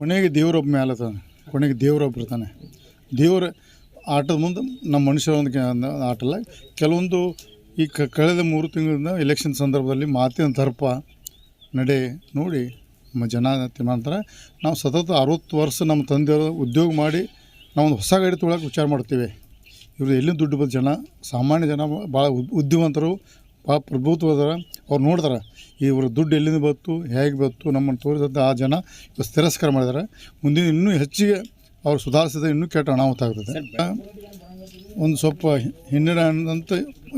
ಕೊನೆಗೆ ದೇವರೊಬ್ಬ ಮೇಲೆ ಅದಾನೆ. ಕೊನೆಗೆ ದೇವರೊಬ್ಬ ಇರ್ತಾನೆ. ದೇವರ ಆಟದ ಮುಂದೆ ನಮ್ಮ ಮನುಷ್ಯರ ಒಂದು ಆಟಲ್ಲ ಕೆಲವೊಂದು ಈ ಕ ಕಳೆದ ಮೂರು ತಿಂಗಳಿಂದ ಎಲೆಕ್ಷನ್ ಸಂದರ್ಭದಲ್ಲಿ ಮಾತಿನ ದರ್ಪ ನಡೆ ನೋಡಿ ನಮ್ಮ ಜನ ಮಾಡ್ತಾರೆ. ನಾವು ಸತತ ಅರವತ್ತು ವರ್ಷ ನಮ್ಮ ತಂದೆಯವರು ಉದ್ಯೋಗ ಮಾಡಿ ನಾವೊಂದು ಹೊಸ ಗಾಡಿ ತೊಗೊಳಕ್ಕೆ ವಿಚಾರ ಮಾಡ್ತೀವಿ ಇವರು ಎಲ್ಲಿ ದುಡ್ಡು ಬಂದ ಜನ, ಸಾಮಾನ್ಯ ಜನ ಭಾಳ ಉದ್ಯವಂತರು ಭಾಳ ಪ್ರಭುತ್ವದ ಅವ್ರು ನೋಡ್ತಾರೆ, ಇವರು ದುಡ್ಡು ಎಲ್ಲಿಂದ ಬಂತು, ಹೇಗೆ ಬಂತು ನಮ್ಮನ್ನು ತೋರಿಸಿದ ಆ ಜನ ಇವತ್ತು ತಿರಸ್ಕಾರ ಮಾಡಿದ್ದಾರೆ ಮುಂದಿನ ಇನ್ನೂ ಹೆಚ್ಚಿಗೆ ಅವ್ರು ಸುಧಾರಿಸಿದ ಇನ್ನೂ ಕೆಟ್ಟ ಅನಾಹುತ ಆಗ್ತದೆ. ಒಂದು ಸ್ವಲ್ಪ ಹಿನ್ನಡೆ ಅಂತ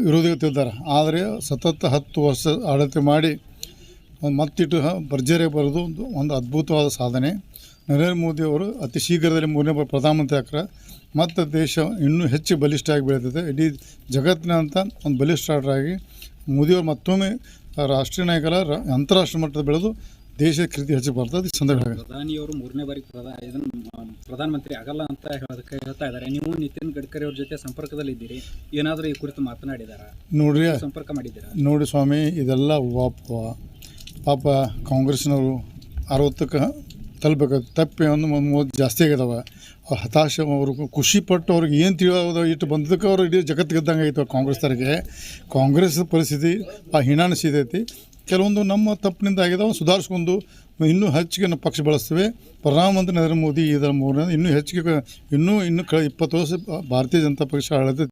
ವಿರೋಧಿಗಳು ತಿದ್ದಾರೆ ಆದರೆ ಸತತ ಹತ್ತು ವರ್ಷ ಆಡಳಿತ ಮಾಡಿ ಒಂದು ಮತ್ತಿಟ್ಟು ಭರ್ಜರಿ ಬರೋದು ಒಂದು ಒಂದು ಅದ್ಭುತವಾದ ಸಾಧನೆ. ನರೇಂದ್ರ ಮೋದಿ ಅವರು ಅತಿ ಶೀಘ್ರದಲ್ಲಿ ಮೂರನೇ ಬಾರಿ ಪ್ರಧಾನಮಂತ್ರಿ ಆಗ್ತಾರೆ ಮತ್ತು ದೇಶ ಇನ್ನೂ ಹೆಚ್ಚು ಬಲಿಷ್ಠ ಆಗಿ ಬೆಳೀತದೆ. ಇಡೀ ಜಗತ್ತಿನಂತ ಒಂದು ಬಲಿಷ್ಠರಾಗಿ ಮೋದಿಯವರು ಮತ್ತೊಮ್ಮೆ ರಾಷ್ಟ್ರೀಯ ನಾಯಕರ ಅಂತಾರಾಷ್ಟ್ರೀಯ ಮಟ್ಟದ ಬೆಳೆದು ದೇಶದ ಕೀರ್ತಿ ಹೆಚ್ಚು ಬರ್ತದೆ. ಅದಕ್ಕೆ ಸಂದರ್ಭ ಪ್ರಧಾನಿಯವರು ಮೂರನೇ ಬಾರಿ ಪ್ರಧಾ ಇದನ್ನು ಪ್ರಧಾನಮಂತ್ರಿ ಆಗಲ್ಲ ಅಂತ ಹೇಳೋದಕ್ಕೆ ಹೇಳ್ತಾ ಇದ್ದಾರೆ. ನೀವು ನಿತಿನ್ ಗಡ್ಕರಿ ಅವ್ರ ಜೊತೆ ಸಂಪರ್ಕದಲ್ಲಿ ಇದ್ದೀರಿ. ಏನಾದರೂ ಈ ಕುರಿತು ಮಾತನಾಡಿದಾರ? ನೋಡ್ರಿ ಸಂಪರ್ಕ ಮಾಡಿದ್ದೀರಾ? ನೋಡಿ ಸ್ವಾಮಿ ಇದೆಲ್ಲ ವಾಪ ಪಾಪ ಕಾಂಗ್ರೆಸ್ನವರು ಅರವತ್ತಕ್ಕೆ ತಲುಪಬೇಕು ತಪ್ಪಿ ಒಂದು ಮೂವತ್ತು ಜಾಸ್ತಿ ಆಗಿದಾವೆ. ಅವ್ರು ಹತಾಶ, ಅವರು ಖುಷಿ ಪಟ್ಟು ಅವ್ರಿಗೆ ಏನು ತಿಳಿಯೋದು ಇಟ್ಟು ಬಂದಿದ್ದಕ್ಕೆ ಅವ್ರು ಇಡೀ ಜಗತ್ತು ಗೆದ್ದಂಗೆ ಆಯಿತು ಕಾಂಗ್ರೆಸ್ದವರಿಗೆ ಕಾಂಗ್ರೆಸ್ ಪರಿಸ್ಥಿತಿ ಆ ಹೀನಾಣಿಸಿದೈತಿ ಕೆಲವೊಂದು ನಮ್ಮ ತಪ್ಪಿನಿಂದ ಆಗಿದಾವೆ ಸುಧಾರಿಸ್ಕೊಂಡು ಇನ್ನೂ ಹೆಚ್ಚಿಗೆ ನಮ್ಮ ಪಕ್ಷ ಬಳಸ್ತೇವೆ. ಪ್ರಧಾನಮಂತ್ರಿ ನರೇಂದ್ರ ಮೋದಿ ಇದರ ಮೂರನೇ, ಇನ್ನೂ ಹೆಚ್ಚಿಗೆ ಇನ್ನೂ ಇನ್ನೂ ಕ ಇಪ್ಪತ್ತು ವರ್ಷ ಭಾರತೀಯ ಜನತಾ ಪಕ್ಷ ಆಡಳಿತ